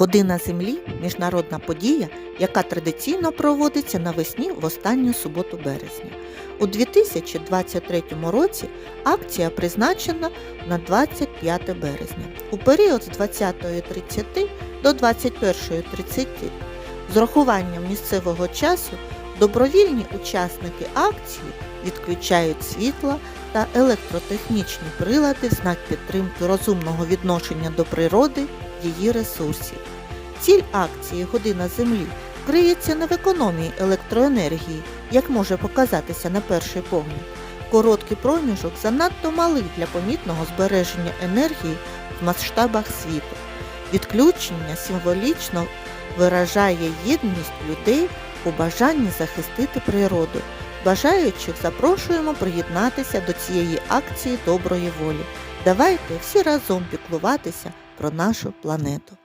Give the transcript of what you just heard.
Година Землі міжнародна подія, яка традиційно проводиться навесні в останню суботу березня. У 2023 році акція призначена на 25 березня. У період з 20.30 до 21.30 з урахуванням місцевого часу добровільні учасники акції відключають світла та електротехнічні прилади в знак підтримки розумного відношення до природи її ресурсів. Ціль акції Година Землі криється не в економії електроенергії, як може показатися на перший погляд. Короткий проміжок занадто малий для помітного збереження енергії в масштабах світу. Відключення символічно виражає єдність людей у бажанні захистити природу. Бажаючих запрошуємо приєднатися до цієї акції доброї волі. Давайте всі разом піклуватися про нашу планету.